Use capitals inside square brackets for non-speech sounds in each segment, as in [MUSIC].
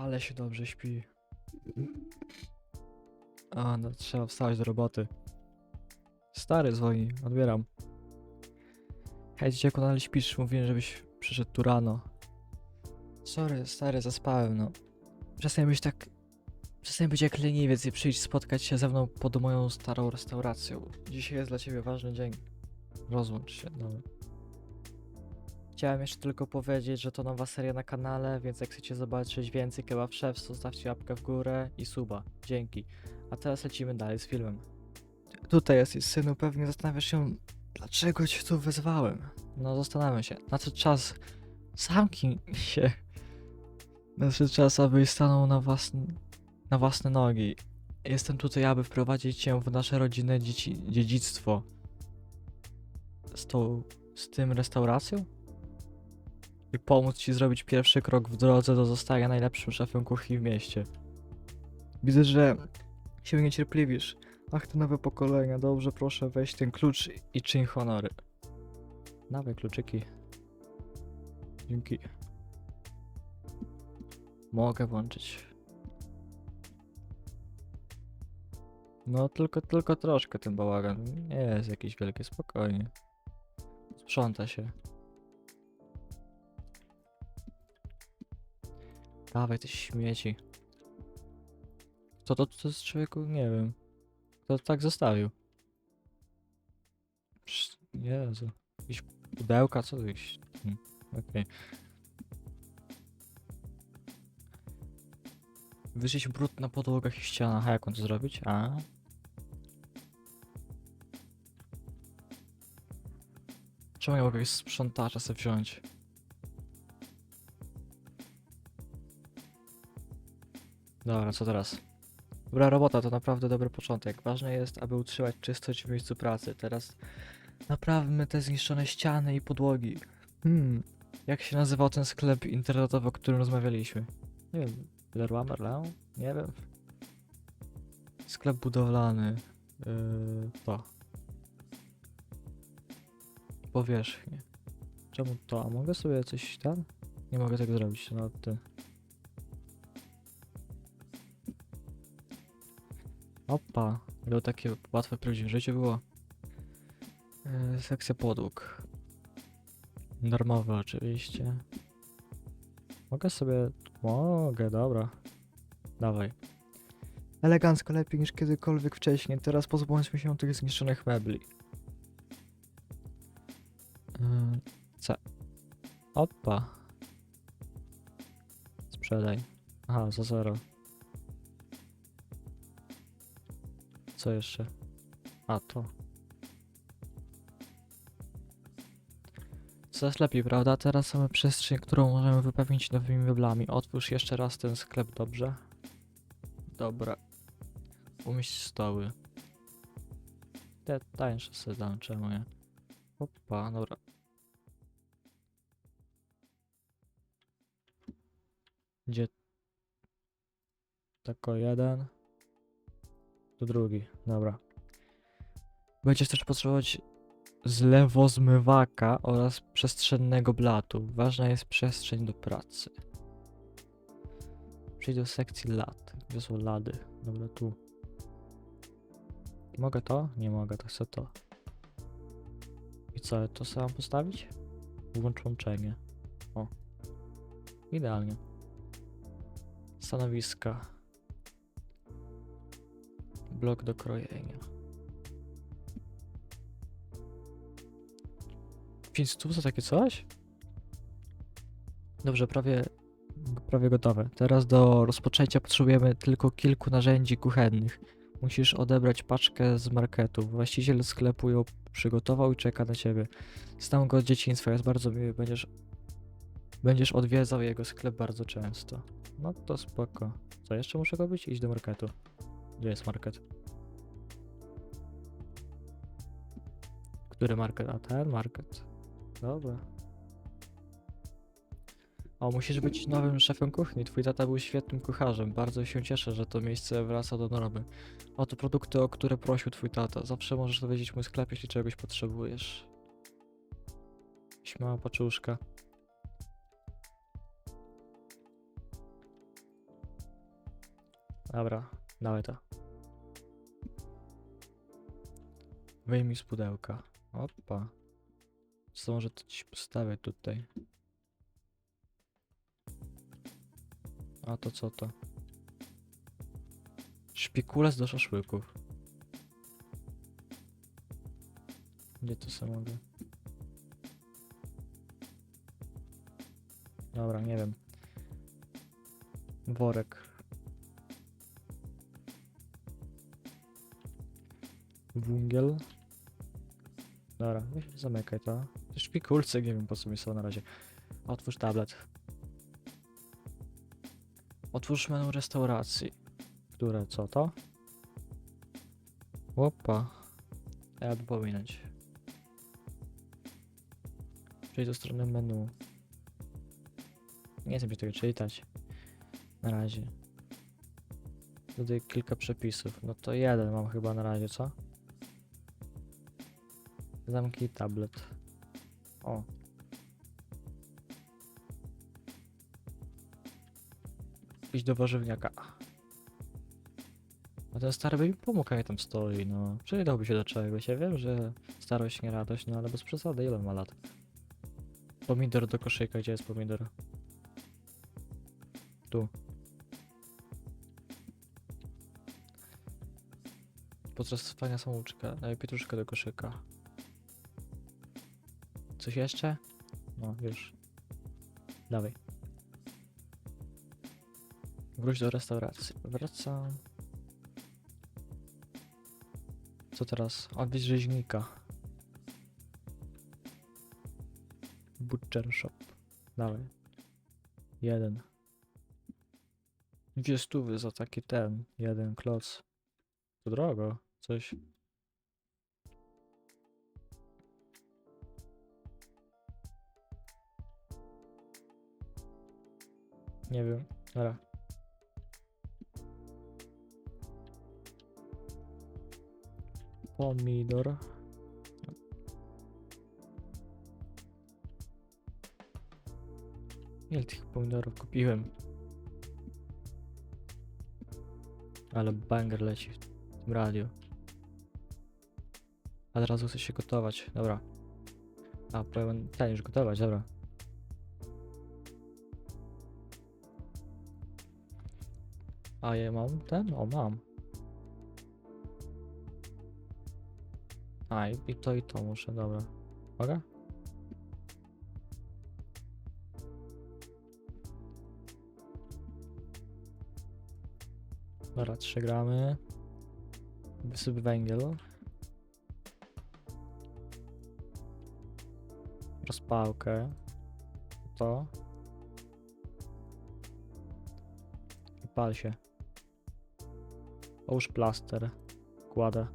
Ale się dobrze śpi. A, no trzeba wstać do roboty. Stary dzwoni, odbieram. Hej, dzieciaku, nadal śpisz? Mówiłem, żebyś przyszedł tu rano. Sorry, stary, zaspałem, no. Przestań być tak... Przestań być jak leniwiec i przyjdź spotkać się ze mną pod moją starą restauracją. Dzisiaj jest dla ciebie ważny dzień. Rozłącz się, no. Chciałem jeszcze tylko powiedzieć, że to nowa seria na kanale, więc jak chcecie zobaczyć więcej kebab to zostawcie łapkę w górę i suba. Dzięki. A teraz lecimy dalej z filmem. Tutaj jesteś, synu, pewnie zastanawiasz się, dlaczego cię tu wezwałem. No, zastanawiam się. Nadszedł czas. Zamknij się. Nadszedł czas, abyś stanął na własne, na własne nogi. Jestem tutaj, aby wprowadzić cię w nasze rodzinne dzieci, dziedzictwo. Z tą, z tym restauracją? I pomóc ci zrobić pierwszy krok w drodze do zostania najlepszym szefem kuchni w mieście. Widzę, że się niecierpliwisz. Ach, te nowe pokolenia, dobrze, proszę, weź ten klucz i czyń honory. Dawaj kluczyki. Dzięki. Mogę włączyć. No, tylko, tylko troszkę ten bałagan. Nie jest jakiś wielki, spokojnie. Sprząta się. Dawaj te śmieci. Co to, to jest człowieku? Nie wiem. Kto to tak zostawił? Psz, Jezu. Jakieś pudełka, co to jakieś... Hmm, Okej. Wyżyć brud na podłogach i ścianach, a jak on to zrobić? A? Czemu nie mogę jakiegoś sprzątacza sobie wziąć? Dobra, co teraz? Dobra robota, to naprawdę dobry początek. Ważne jest, aby utrzymać czystość w miejscu pracy. Teraz naprawmy te zniszczone ściany i podłogi. Hmm, jak się nazywał ten sklep internetowy, o którym rozmawialiśmy? Nie wiem, Leroy Merlin? Nie wiem. Sklep budowlany. Yy, to. Powierzchnie. Czemu to? A mogę sobie coś tam? Nie mogę tego zrobić, no ty. Opa, to takie łatwe w prawdziwym życiu było. Yy, sekcja podłóg. Darmowe oczywiście. Mogę sobie... Mogę, dobra. Dawaj. Elegancko, lepiej niż kiedykolwiek wcześniej. Teraz pozbądźmy się tych zniszczonych mebli. Yy, C. Opa. Sprzedaj. Aha, za zero. Co jeszcze? A, to. Coraz lepiej, prawda? Teraz mamy przestrzeń, którą możemy wypełnić nowymi meblami. Otwórz jeszcze raz ten sklep, dobrze? Dobra. Umieść stoły. Te tańsze sobie dam, czemu nie? Opa, dobra. Gdzie? Tako jeden. To drugi, dobra. Będziesz też potrzebować zlewozmywaka oraz przestrzennego blatu. Ważna jest przestrzeń do pracy. Przejdź do sekcji lat. Gdzie są lady? Dobra, tu. Mogę to? Nie mogę, to chcę to. I co, to sobie mam postawić? Włącz łączenie. O. Idealnie. Stanowiska. Blok do krojenia. Więc tu za takie coś? Dobrze, prawie, prawie gotowe. Teraz do rozpoczęcia potrzebujemy tylko kilku narzędzi kuchennych. Musisz odebrać paczkę z marketu. Właściciel sklepu ją przygotował i czeka na ciebie. Znam go od dzieciństwa, jest bardzo miły. Będziesz, będziesz odwiedzał jego sklep bardzo często. No to spoko. Co jeszcze muszę robić? Iść do marketu. Gdzie jest market? Który market? A ten market. Dobra. O, musisz być nowym szefem kuchni. Twój tata był świetnym kucharzem. Bardzo się cieszę, że to miejsce wraca do normy. Oto produkty, o które prosił twój tata. Zawsze możesz dowiedzieć mój sklep, jeśli czegoś potrzebujesz. Śmiała paczuszka. Dobra, dawaj to. Wyjmij z pudełka. Opa. Co może to ci postawię tutaj? A to co to? Szpikulec do szaszłyków. Gdzie to sobie? Dobra, nie wiem. Worek. Wungiel. Dobra, zamykaj to. Te Szpikulce, nie wiem po co mi są na razie. Otwórz tablet. Otwórz menu restauracji. Które, co to? Opa. Ja tu pominąć. Przejdź do strony menu. Nie chcę mi tego czytać. Na razie. Tutaj kilka przepisów. No to jeden mam chyba na razie, co? Zamknij tablet. O. Idź do warzywniaka. A ten stary by mi pomógł, jak tam stoi, no. Przydałby się do czegoś. Ja wiem, że starość nie radość, no ale bez przesady, ile ma lat? Pomidor do koszyka, gdzie jest pomidor? Tu. Podczas trwania samouczka, daj pietruszkę do koszyka. Coś jeszcze? No, już. Dawaj. Wróć do restauracji. Wracam. Co teraz? Odwiedź rzeźnika. Butcher shop. Dawaj. Jeden. Dwie stówy za taki ten. Jeden kloc. To drogo. Coś. Nie wiem. Dobra. Pomidor. Ile tych pomidorów kupiłem? Ale banger leci w tym radiu. A od razu chce się gotować. Dobra. A, powiem ten już gotować, dobra. A ja mam ten? O, mam. A, i, to i to muszę, dobra. Mogę? Dobra, 3 gramy. Wysyp węgiel. Rozpałkę. To. I pal się. Połóż plaster. Kładę.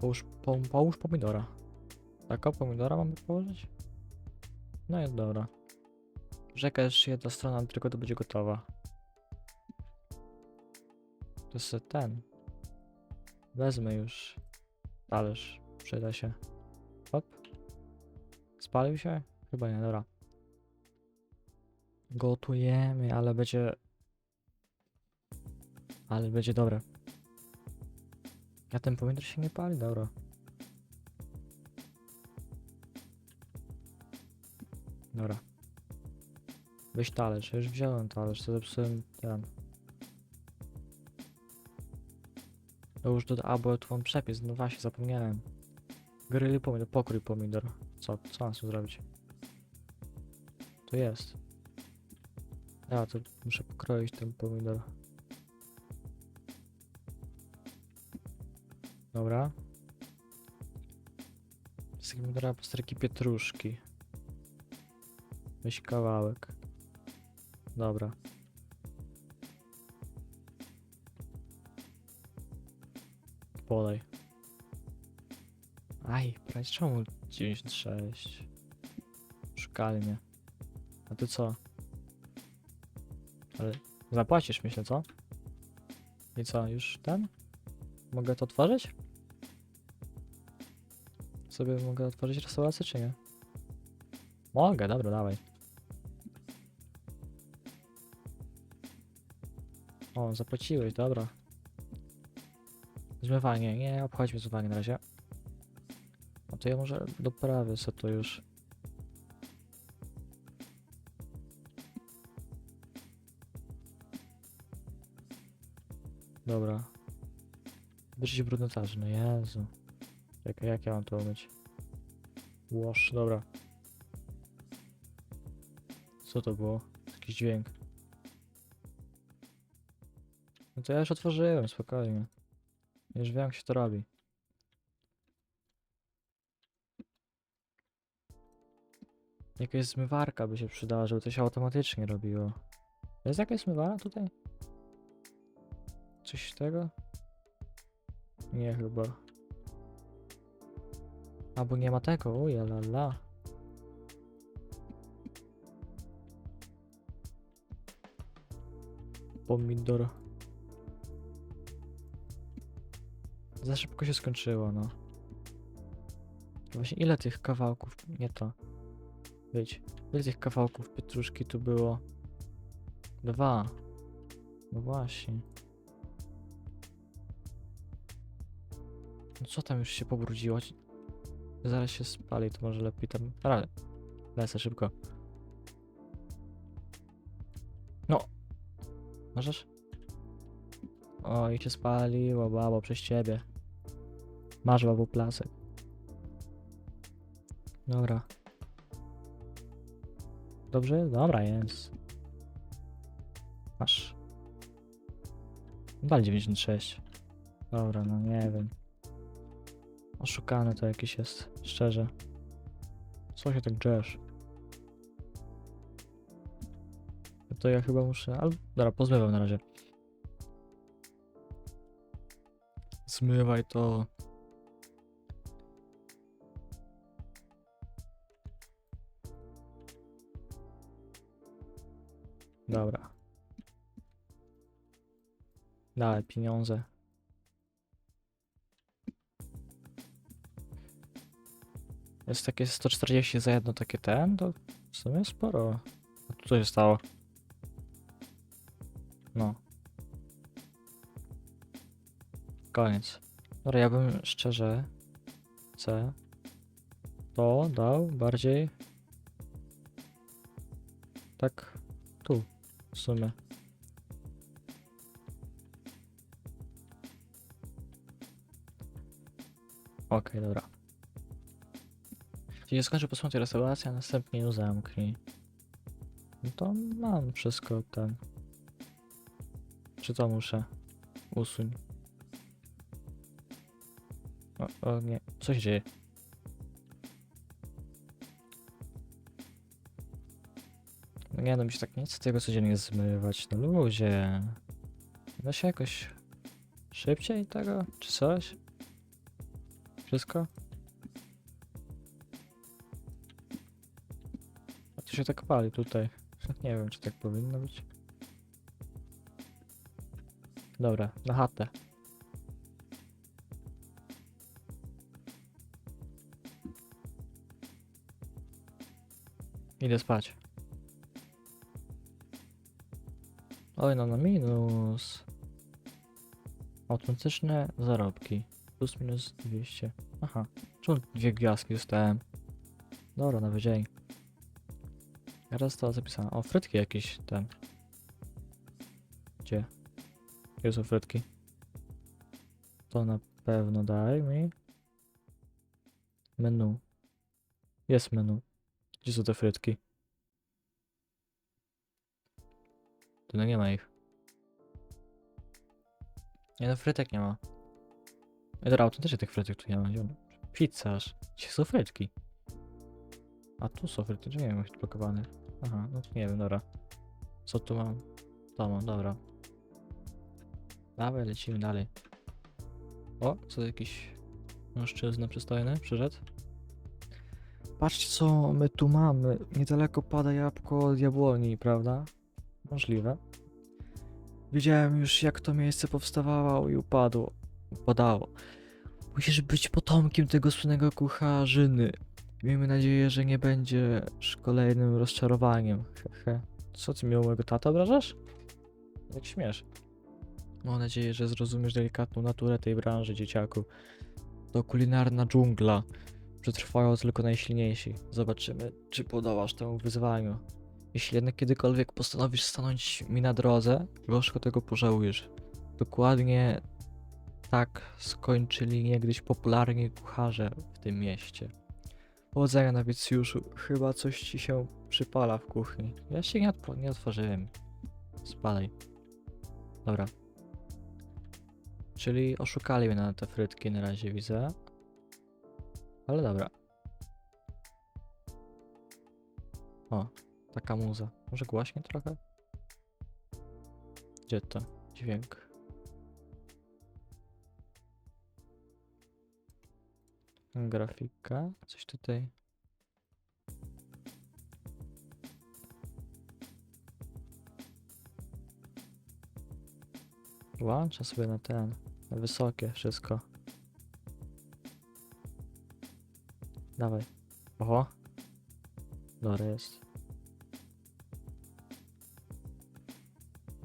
Połóż, po, połóż pomidora. Taka pomidora mamy położyć? No jest dobra. Rzeka jeszcze jedna strona, tylko to będzie gotowa. To jest ten. Wezmę już talerz. Przyda się. Hop. Spalił się? Chyba nie, dobra. Gotujemy, ale będzie... Ale będzie dobre. A ten pomidor się nie pali? Dobra. Dobra. Weź talerz, ja już wziąłem talerz, to zepsułem ten. To już do... A, bo tu mam przepis, no właśnie, zapomniałem. Gryli pomidor, pokrój pomidor. Co, co mam tym zrobić? To jest. Ja to muszę pokroić ten pomidor. Dobra. Z pomidora pastryki pietruszki. Weź kawałek. Dobra. Podaj. Aj, prawie czemu 96? Szkalnie. A ty co? Ale zapłacisz myślę, co? I co, już ten? Mogę to otworzyć? Sobie mogę otworzyć restaurację, czy nie? Mogę, dobra, dawaj. O, zapłaciłeś, dobra. Zmywanie, nie obchodźmy zmywanie na razie. No to ja może doprawię sobie to już. Dobra. Wyrzuć brudne twarzy, no Jezu. Czekaj, jak ja mam to umyć? Łoż, dobra. Co to było? Jakiś dźwięk. No to ja już otworzyłem, spokojnie. Już wiem jak się to robi. Jakaś zmywarka by się przydała, żeby to się automatycznie robiło. Jest jakaś zmywara tutaj? Coś tego? Nie chyba. Albo nie ma tego, uja la la. Pomidor. Za szybko się skończyło, no. Właśnie ile tych kawałków, nie to. Wyjdź. Ile tych kawałków pietruszki tu było? Dwa. No właśnie. No co tam już się pobrudziło? Zaraz się spali, to może lepiej tam... Ale, lecę szybko. No. Możesz? O, i się spaliło, babo, przez ciebie. Masz, babo, plasek. Dobra. Dobrze? Dobra, jest. Masz. Dal 96. Dobra, no nie wiem. Oszukany to jakiś jest, szczerze. Co się tak drzesz? To ja chyba muszę... Ale dobra, pozmywam na razie. Zmywaj to. Dobra. Dawaj, pieniądze. Jest takie 140 za jedno takie ten, to w sumie sporo. A tu co się stało? No. Koniec. Dobra, ja bym szczerze C to dał bardziej tak tu w sumie. Okej, dobra. Jeśli posłuchać restauracji, a następnie ją zamknij. No to mam wszystko ten. Czy to muszę? Usuń. O, o nie, co się dzieje? No nie, no mi się tak chce tego codziennie zmywać, no ludzie. Da się jakoś szybciej tego, czy coś? Wszystko? Się tak pali tutaj. Nie wiem, czy tak powinno być. Dobra, na chatę. Idę spać. Oj, no na minus. Automatyczne zarobki. Plus minus 200. Aha. Czemu dwie gwiazdki dostałem? Dobra, nowy dzień. Teraz to zapisane. O, frytki jakieś ten. Gdzie? Gdzie są frytki? To na pewno daj mi. Menu. Jest menu. Gdzie są te frytki? Tu no nie ma ich. Nie no, frytek nie ma. Ej, dobra, autentycznie tych frytek tu nie ma. Pizzarz. Gdzie są frytki? A tu są frytki, czy nie wiem, blokowane. Aha, no nie wiem, dobra. Co tu mam? To mam, dobra. Dawaj, lecimy dalej. O, co jakiś mężczyzna przystojny przyszedł? Patrzcie, co my tu mamy. Niedaleko pada jabłko od jabłoni, prawda? Możliwe. Wiedziałem już, jak to miejsce powstawało i upadło. Upadało. Musisz być potomkiem tego słynnego kucharzyny. Miejmy nadzieję, że nie będzie kolejnym rozczarowaniem. Hehe. Co ty mi o mojego tata obrażasz? Jak śmiesz? Mam nadzieję, że zrozumiesz delikatną naturę tej branży, dzieciaku. To kulinarna dżungla. Przetrwają tylko najsilniejsi. Zobaczymy, czy podołasz temu wyzwaniu. Jeśli jednak kiedykolwiek postanowisz stanąć mi na drodze, gorzko tego pożałujesz. Dokładnie tak skończyli niegdyś popularni kucharze w tym mieście. Powodzenia nowicjuszu, chyba coś ci się przypala w kuchni. Ja się nie, otw- nie otworzyłem. Spadaj. Dobra. Czyli oszukali mnie na te frytki na razie widzę. Ale dobra. O, taka muza. Może głośniej trochę? Gdzie to? Dźwięk. Grafika. Coś tutaj. Włączę sobie na ten. Na wysokie wszystko. Dawaj. Oho. Dobra jest.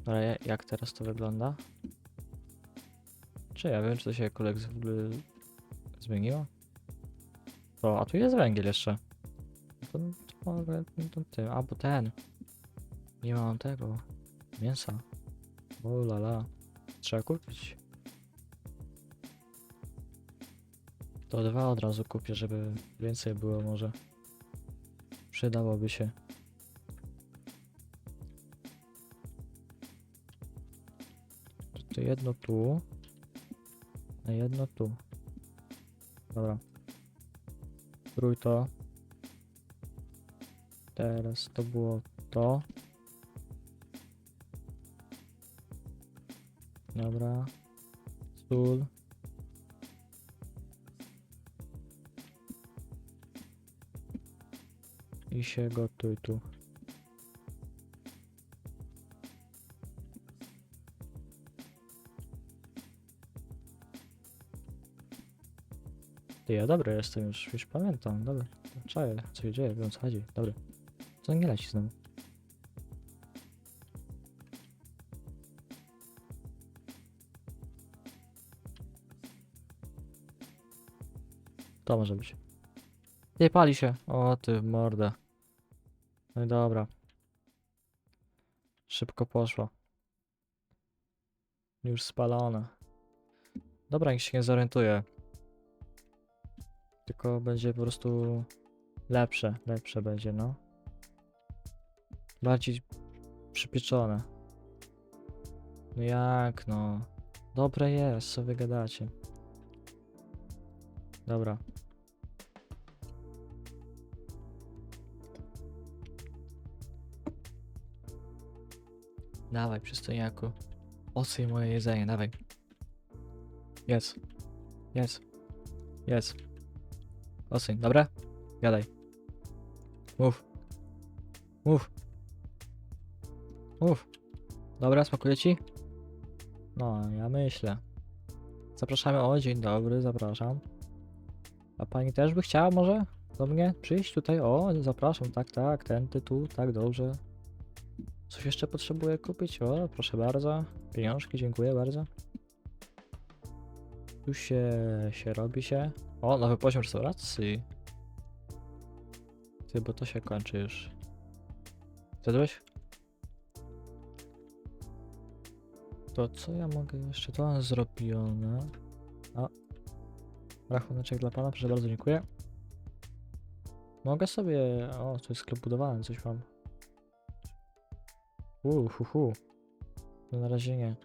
Ja- jak teraz to wygląda? Czy ja wiem, czy to się kolek w ogóle zmieniło? O, a tu jest węgiel jeszcze. To, to mogę to tym, albo ten. Nie mam tego. Mięsa. O la la. Trzeba kupić. To dwa od razu kupię, żeby więcej było może. Przydałoby się. To jedno tu. A jedno tu. Dobra. Sprój to. Teraz to było to. Dobra. Sól. I się gotuj tu. Ty, ja dobry jestem już, już pamiętam, dobra. Czaję, co się dzieje, wiem co chodzi, dobry. Co nie leci znowu? To może być. Nie pali się. O ty mordę. No i dobra. Szybko poszło. Już spalone. Dobra, nikt się nie zorientuje. Tylko będzie po prostu lepsze, lepsze będzie, no. Bardziej przypieczone. No jak, no. Dobre jest, co wy gadacie. Dobra. Dawaj, przystojniaku. Ocyj moje jedzenie, dawaj. Jest. Jest. Jest. Ocyń, dobra? Gadaj. Mów. Mów. Mów. Dobra, smakuje ci? No, ja myślę. Zapraszamy. O, dzień dobry, zapraszam. A pani też by chciała może do mnie przyjść tutaj? O, zapraszam, tak, tak, ten tytuł, tak, dobrze. Coś jeszcze potrzebuję kupić? O, proszę bardzo. Pieniążki, dziękuję bardzo. Tu się, się robi się. O, nowy poziom restauracji. Ty, bo to się kończy już. Zjadłeś? To co ja mogę jeszcze? To mam zrobione. A. Rachuneczek dla pana, proszę bardzo, dziękuję. Mogę sobie... O, to jest sklep budowany, coś mam. Uuu, hu, hu. No na razie nie.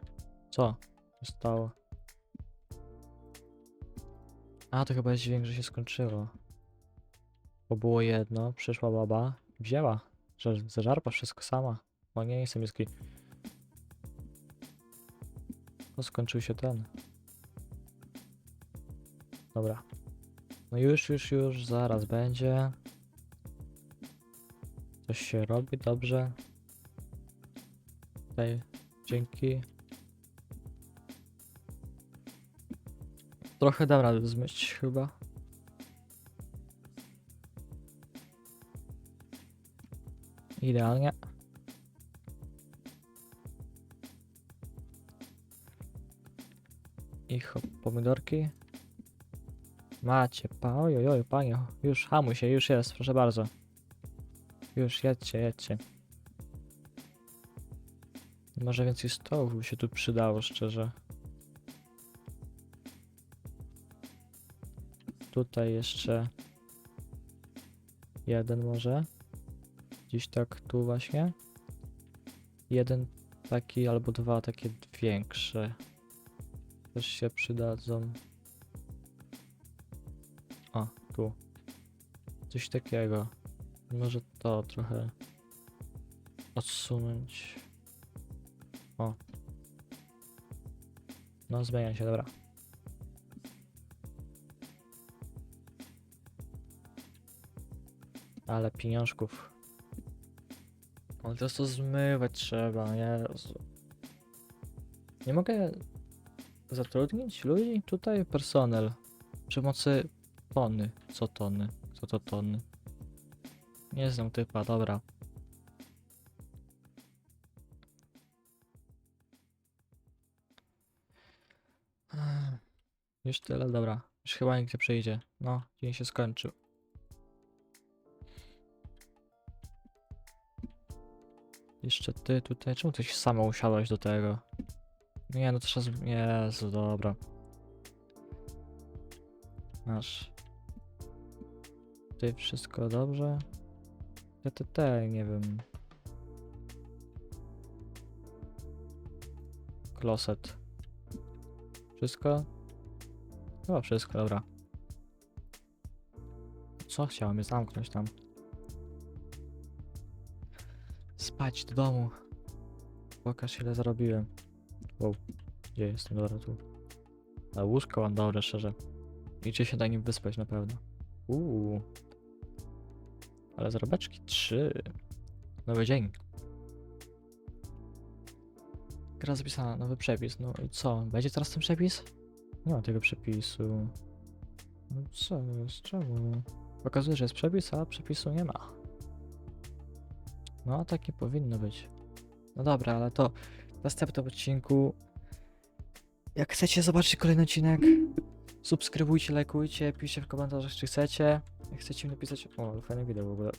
Co? się stało? A, to chyba jest dźwięk, że się skończyło. Bo było jedno, przyszła baba, wzięła. Że zażarpa wszystko sama. O nie, jestem niski. No skończył się ten. Dobra. No już, już, już, zaraz będzie. Coś się robi, dobrze. Tutaj, dzięki. Trochę dam radę zmyć chyba. Idealnie. I hop, pomidorki. Macie, pa, oj, oj, oj, panie, już hamuj się, już jest, proszę bardzo. Już, jedźcie, jedźcie. Może więcej stołów by się tu przydało, szczerze. Tutaj jeszcze jeden może. Gdzieś tak tu właśnie. Jeden taki albo dwa takie większe. Też się przydadzą. O, tu. Coś takiego. Może to trochę odsunąć. O. No, zmienia się, dobra. Ale pieniążków. Ale teraz to zmywać trzeba, Jezu. Nie mogę zatrudnić ludzi? Tutaj personel. Przy pomocy tony. Co tony? Co to tony? Nie znam typa, dobra. Już tyle, dobra. Już chyba nikt nie przyjdzie. No, dzień się skończył. Jeszcze ty tutaj. Czemu ty się sama usiadłaś do tego? Nie, no to Jezu, dobra. Masz. Tutaj wszystko dobrze. Ja te, te, nie wiem. Kloset. Wszystko? Chyba wszystko, dobra. Co chciałem je zamknąć tam? Spać do domu. Pokaż ile zarobiłem. Wow, gdzie jestem? Dobra, tu. A łóżko mam dobre, szczerze. Idzie się na nim wyspać na pewno. Uuu. Ale zarobeczki trzy. Nowy dzień. Gra zapisana, nowy przepis. No i co? Będzie teraz ten przepis? Nie ma tego przepisu. No co jest? Czemu? Pokazuje, że jest przepis, a przepisu nie ma. No, tak nie powinno być. No dobra, ale to w następnym odcinku. Jak chcecie zobaczyć kolejny odcinek, subskrybujcie, lajkujcie, piszcie w komentarzach, czy chcecie. Jak chcecie mi napisać. O, fajne wideo w ogóle.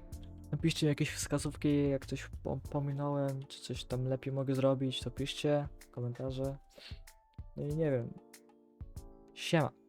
[LAUGHS] Napiszcie jakieś wskazówki, jak coś pom- pominąłem, czy coś tam lepiej mogę zrobić, to piszcie komentarze. No i nie wiem. Siema.